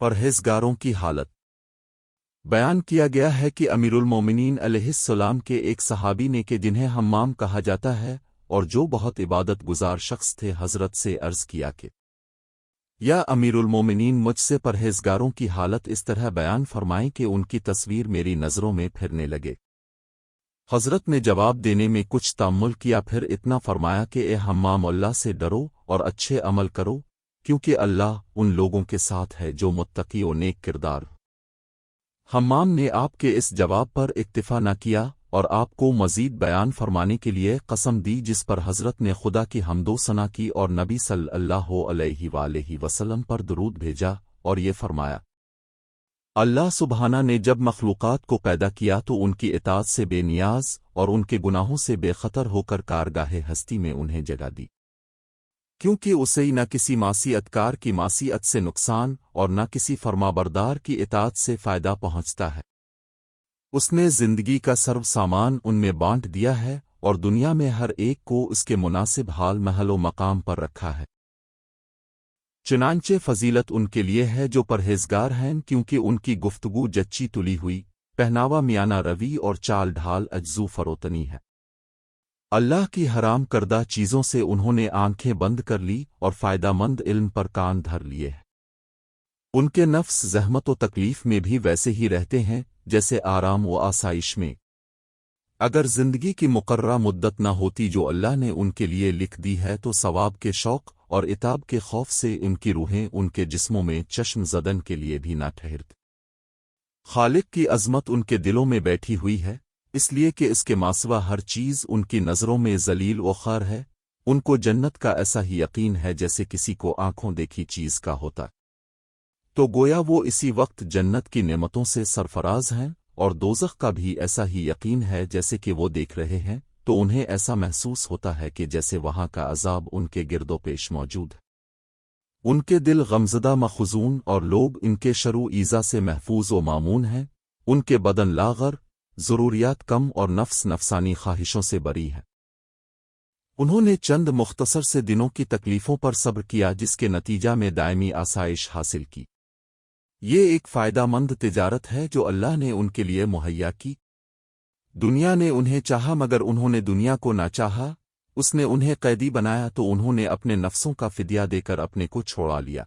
پرہیزگاروں کی حالت۔ بیان کیا گیا ہے کہ امیر المومنین علیہ السلام کے ایک صحابی نے کہ جنہیں حمام کہا جاتا ہے اور جو بہت عبادت گزار شخص تھے حضرت سے عرض کیا کہ، یا امیر المومنین مجھ سے پرہیزگاروں کی حالت اس طرح بیان فرمائیں کہ ان کی تصویر میری نظروں میں پھرنے لگے۔ حضرت نے جواب دینے میں کچھ تعمل کیا، پھر اتنا فرمایا کہ اے حمام، اللہ سے ڈرو اور اچھے عمل کرو کیونکہ اللہ ان لوگوں کے ساتھ ہے جو متقی و نیک کردار۔ حمام نے آپ کے اس جواب پر اکتفا نہ کیا اور آپ کو مزید بیان فرمانے کے لیے قسم دی جس پر حضرت نے خدا کی حمد و ثنا کی اور نبی صلی اللہ علیہ وآلہ وسلم پر درود بھیجا اور یہ فرمایا۔ اللہ سبحانہ نے جب مخلوقات کو پیدا کیا تو ان کی اطاعت سے بے نیاز اور ان کے گناہوں سے بے خطر ہو کر کارگاہ ہستی میں انہیں جگہ دی۔ کیونکہ اسے نہ کسی ماسی اتکار کی ماسیت سے نقصان اور نہ کسی فرمابردار کی اطاعت سے فائدہ پہنچتا ہے۔ اس نے زندگی کا سرو سامان ان میں بانٹ دیا ہے اور دنیا میں ہر ایک کو اس کے مناسب حال، محل و مقام پر رکھا ہے۔ چنانچہ فضیلت ان کے لیے ہے جو پرہیزگار ہیں، کیونکہ ان کی گفتگو جچی تلی ہوئی، پہناوا میانہ روی اور چال ڈھال اجزو فروتنی ہے۔ اللہ کی حرام کردہ چیزوں سے انہوں نے آنکھیں بند کر لی اور فائدہ مند علم پر کان دھر لیے۔ ان کے نفس زحمت و تکلیف میں بھی ویسے ہی رہتے ہیں، جیسے آرام و آسائش میں۔ اگر زندگی کی مقررہ مدت نہ ہوتی جو اللہ نے ان کے لیے لکھ دی ہے تو ثواب کے شوق اور اتاب کے خوف سے ان کی روحیں ان کے جسموں میں چشم زدن کے لیے بھی نہ ٹھہرت۔ خالق کی عظمت ان کے دلوں میں بیٹھی ہوئی ہے۔ اس لیے کہ اس کے ماسوا ہر چیز ان کی نظروں میں ذلیل و خار ہے، ان کو جنت کا ایسا ہی یقین ہے جیسے کسی کو آنکھوں دیکھی چیز کا ہوتا۔ تو گویا وہ اسی وقت جنت کی نعمتوں سے سرفراز ہیں اور دوزخ کا بھی ایسا ہی یقین ہے جیسے کہ وہ دیکھ رہے ہیں، تو انہیں ایسا محسوس ہوتا ہے کہ جیسے وہاں کا عذاب ان کے گرد و پیش موجود۔ ان کے دل غمزدہ مخزون اور لوگ ان کے شروع ایزا سے محفوظ و معمون ہیں، ان کے بدن لاغر ضروریات کم اور نفس نفسانی خواہشوں سے بری ہے انہوں نے چند مختصر سے دنوں کی تکلیفوں پر صبر کیا جس کے نتیجہ میں دائمی آسائش حاصل کی۔ یہ ایک فائدہ مند تجارت ہے جو اللہ نے ان کے لیے مہیا کی۔ دنیا نے انہیں چاہا مگر انہوں نے دنیا کو نہ چاہا۔ اس نے انہیں قیدی بنایا تو انہوں نے اپنے نفسوں کا فدیہ دے کر اپنے کو چھوڑا لیا۔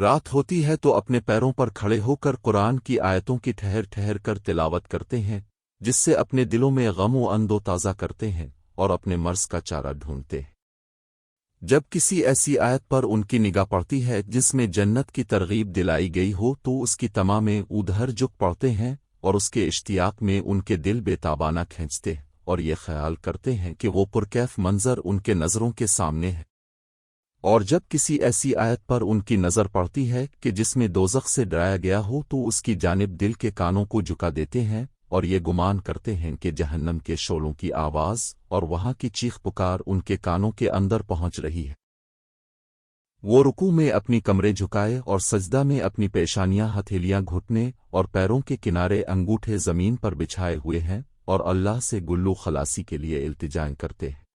رات ہوتی ہے تو اپنے پیروں پر کھڑے ہو کر قرآن کی آیتوں کی ٹھہر ٹھہر کر تلاوت کرتے ہیں، جس سے اپنے دلوں میں غم و اندو تازہ کرتے ہیں اور اپنے مرض کا چارہ ڈھونڈتے ہیں۔ جب کسی ایسی آیت پر ان کی نگاہ پڑتی ہے جس میں جنت کی ترغیب دلائی گئی ہو تو اس کی تمام ادھر جک پڑتے ہیں اور اس کے اشتیاق میں ان کے دل بے تابانہ کھینچتے ہیں اور یہ خیال کرتے ہیں کہ وہ پرکیف منظر ان کے نظروں کے سامنے ہے۔ اور جب کسی ایسی آیت پر ان کی نظر پڑتی ہے کہ جس میں دوزخ سے ڈرایا گیا ہو تو اس کی جانب دل کے کانوں کو جھکا دیتے ہیں اور یہ گمان کرتے ہیں کہ جہنم کے شولوں کی آواز اور وہاں کی چیخ پکار ان کے کانوں کے اندر پہنچ رہی ہے۔ وہ رکو میں اپنی کمرے جھکائے اور سجدہ میں اپنی پیشانیاں، ہتھیلیاں گھٹنے اور پیروں کے کنارے انگوٹھے زمین پر بچھائے ہوئے ہیں اور اللہ سے گلو خلاصی کے لیے التجائیں کرتے ہیں۔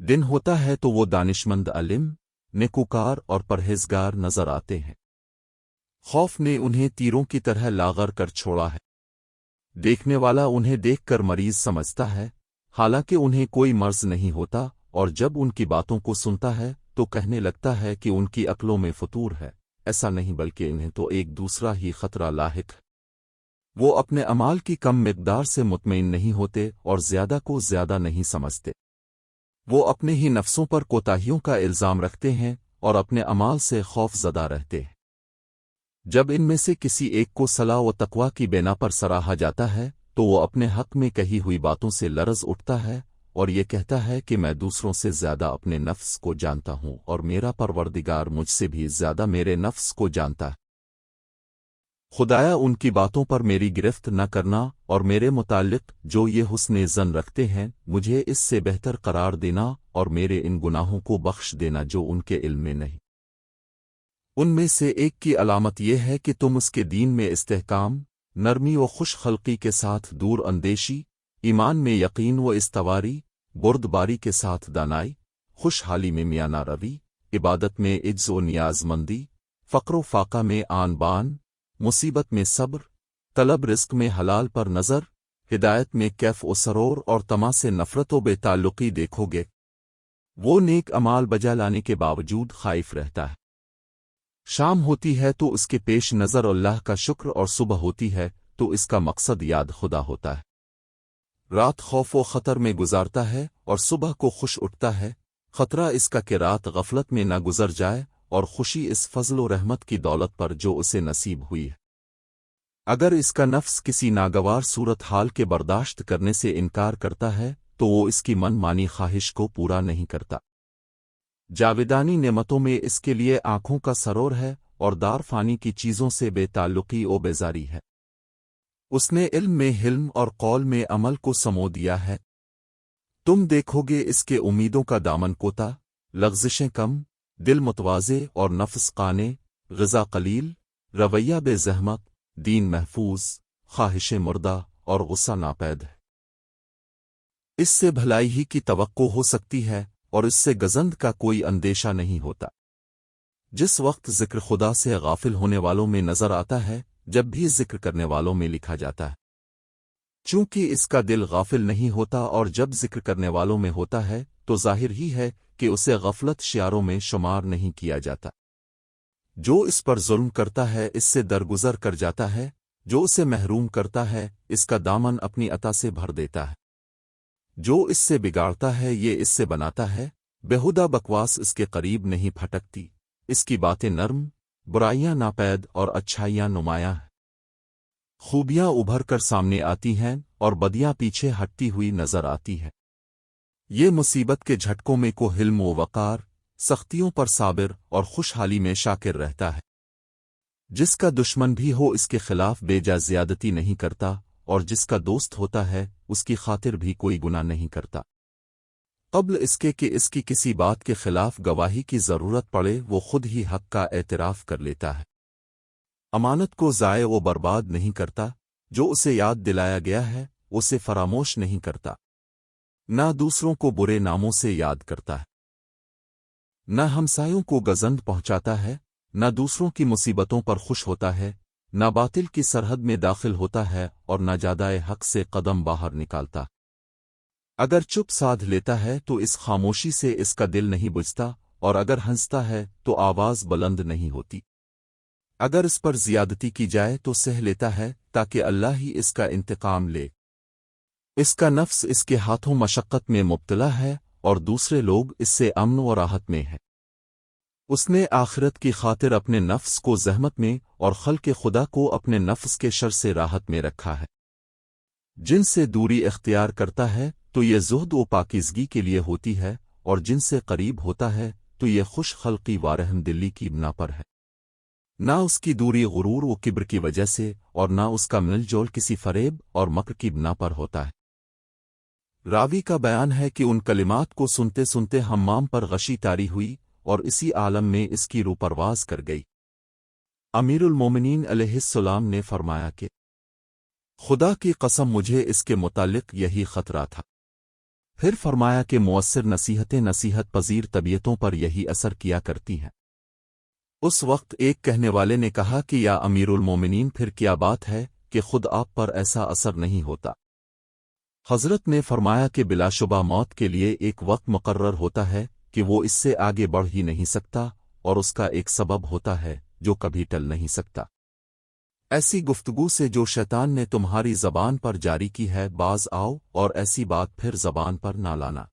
دن ہوتا ہے تو وہ دانشمند علم نکوکار اور پرہیزگار نظر آتے ہیں۔ خوف نے انہیں تیروں کی طرح لاغر کر چھوڑا ہے۔ دیکھنے والا انہیں دیکھ کر مریض سمجھتا ہے، حالانکہ انہیں کوئی مرض نہیں ہوتا، اور جب ان کی باتوں کو سنتا ہے تو کہنے لگتا ہے کہ ان کی عقلوں میں فطور ہے۔ ایسا نہیں بلکہ انہیں تو ایک دوسرا ہی خطرہ لاحق ہے۔ وہ اپنے امال کی کم مقدار سے مطمئن نہیں ہوتے اور زیادہ کو زیادہ نہیں سمجھتے۔ وہ اپنے ہی نفسوں پر کوتاہیوں کا الزام رکھتے ہیں اور اپنے امال سے خوف زدہ رہتے ہیں۔ جب ان میں سے کسی ایک کو صلاح و تقوا کی بینا پر سراہا جاتا ہے، تو وہ اپنے حق میں کہی ہوئی باتوں سے لرز اٹھتا ہے اور یہ کہتا ہے کہ میں دوسروں سے زیادہ اپنے نفس کو جانتا ہوں اور میرا پروردگار مجھ سے بھی زیادہ میرے نفس کو جانتا ہے۔ خدایا ان کی باتوں پر میری گرفت نہ کرنا اور میرے متعلق جو یہ حسن زن رکھتے ہیں، مجھے اس سے بہتر قرار دینا اور میرے ان گناہوں کو بخش دینا جو ان کے علم میں نہیں۔ ان میں سے ایک کی علامت یہ ہے کہ تم اس کے دین میں استحکام، نرمی و خوش خلقی کے ساتھ دور اندیشی، ایمان میں یقین و استواری، برد باری کے ساتھ دانائی، خوشحالی میں میانہ روی، عبادت میں عز و نیاز مندی فقر و فاقہ میں آن بان مصیبت میں صبر، طلب رزق میں حلال پر نظر، ہدایت میں کیف و سرور اور تما سے نفرت و بے تعلقی دیکھو گے۔ وہ نیک امال بجا لانے کے باوجود خائف رہتا ہے۔ شام ہوتی ہے تو اس کے پیش نظر اللہ کا شکر اور صبح ہوتی ہے تو اس کا مقصد یاد خدا ہوتا ہے۔ رات خوف و خطر میں گزارتا ہے اور صبح کو خوش اٹھتا ہے۔ خطرہ اس کا کہ رات غفلت میں نہ گزر جائے اور خوشی اس فضل و رحمت کی دولت پر جو اسے نصیب ہوئی ہے۔ اگر اس کا نفس کسی ناگوار صورت حال کے برداشت کرنے سے انکار کرتا ہے، تو وہ اس کی من مانی خواہش کو پورا نہیں کرتا۔ جاویدانی نعمتوں میں اس کے لیے آنکھوں کا سرور ہے اور دار فانی کی چیزوں سے بے تعلقی و بیزاری ہے۔ اس نے علم میں حلم اور قول میں عمل کو سمو دیا ہے۔ تم دیکھو گے اس کے امیدوں کا دامن کوتا، لغزشیں کم دل متوازے اور نفس قانے، غذا قلیل، رویہ بے زحمت، دین محفوظ، خواہش مردہ اور غصہ ناپید ہے۔ اس سے بھلائی ہی کی توقع ہو سکتی ہے اور اس سے گزند کا کوئی اندیشہ نہیں ہوتا۔ جس وقت ذکر خدا سے غافل ہونے والوں میں نظر آتا ہے، جب بھی ذکر کرنے والوں میں لکھا جاتا ہے۔ چونکہ اس کا دل غافل نہیں ہوتا اور جب ذکر کرنے والوں میں ہوتا ہے تو ظاہر ہی ہے کہ اسے غفلت شیاروں میں شمار نہیں کیا جاتا۔ جو اس پر ظلم کرتا ہے، اس سے درگزر کر جاتا ہے۔ جو اسے محروم کرتا ہے، اس کا دامن اپنی عطا سے بھر دیتا ہے۔ جو اس سے بگاڑتا ہے، یہ اس سے بناتا ہے۔ بےحدہ بکواس اس کے قریب نہیں پھٹکتی۔ اس کی باتیں نرم، برائیاں ناپید اور اچھائیاں نمایاں ہیں۔ خوبیاں ابھر کر سامنے آتی ہیں اور بدیاں پیچھے ہٹتی ہوئی نظر آتی ہے یہ مصیبت کے جھٹکوں میں کو حلم و وقار، سختیوں پر صابر اور خوشحالی میں شاکر رہتا ہے۔ جس کا دشمن بھی ہو اس کے خلاف بے جا زیادتی نہیں کرتا اور جس کا دوست ہوتا ہے اس کی خاطر بھی کوئی گناہ نہیں کرتا۔ قبل اس کے کہ اس کی کسی بات کے خلاف گواہی کی ضرورت پڑے وہ خود ہی حق کا اعتراف کر لیتا ہے۔ امانت کو ضائع و برباد نہیں کرتا، جو اسے یاد دلایا گیا ہے، اسے فراموش نہیں کرتا۔ نہ دوسروں کو برے ناموں سے یاد کرتا ہے۔ نہ ہمسایوں کو گزند پہنچاتا ہے، نہ دوسروں کی مصیبتوں پر خوش ہوتا ہے، نہ باطل کی سرحد میں داخل ہوتا ہے اور نہ جادائے حق سے قدم باہر نکالتا۔ اگر چپ سادھ لیتا ہے تو اس خاموشی سے اس کا دل نہیں بجھتا، اور اگر ہنستا ہے تو آواز بلند نہیں ہوتی۔ اگر اس پر زیادتی کی جائے تو سہ لیتا ہے تاکہ اللہ ہی اس کا انتقام لے۔ اس کا نفس اس کے ہاتھوں مشقت میں مبتلا ہے اور دوسرے لوگ اس سے امن و راحت میں ہیں۔ اس نے آخرت کی خاطر اپنے نفس کو زحمت میں اور خلق خدا کو اپنے نفس کے شر سے راحت میں رکھا ہے۔ جن سے دوری اختیار کرتا ہے، تو یہ زہد و پاکیزگی کے لیے ہوتی ہے، اور جن سے قریب ہوتا ہے، تو یہ خوش خلقی وارحم دلی کی بنا پر ہے۔ نہ اس کی دوری غرور و کبر کی وجہ سے، اور نہ اس کا مل جول کسی فریب اور مکر کی بنا پر ہوتا ہے۔ راوی کا بیان ہے کہ ان کلمات کو سنتے سنتے ہمام پر غشی تاری ہوئی اور اسی عالم میں اس کی رو پرواز کر گئی۔ امیر المومنین علیہ السلام نے فرمایا کہ، خدا کی قسم مجھے اس کے متعلق یہی خطرہ تھا۔ پھر فرمایا کہ مؤثر نصیحتیں نصیحت پذیر طبیعتوں پر یہی اثر کیا کرتی ہیں۔ اس وقت ایک کہنے والے نے کہا کہ، یا امیر المومنین، پھر کیا بات ہے کہ خود آپ پر ایسا اثر نہیں ہوتا؟ حضرت نے فرمایا کہ بلا شبہ موت کے لیے ایک وقت مقرر ہوتا ہے کہ وہ اس سے آگے بڑھ ہی نہیں سکتا اور اس کا ایک سبب ہوتا ہے جو کبھی ٹل نہیں سکتا۔ ایسی گفتگو سے جو شیطان نے تمہاری زبان پر جاری کی ہے، باز آؤ اور ایسی بات پھر زبان پر نہ لانا۔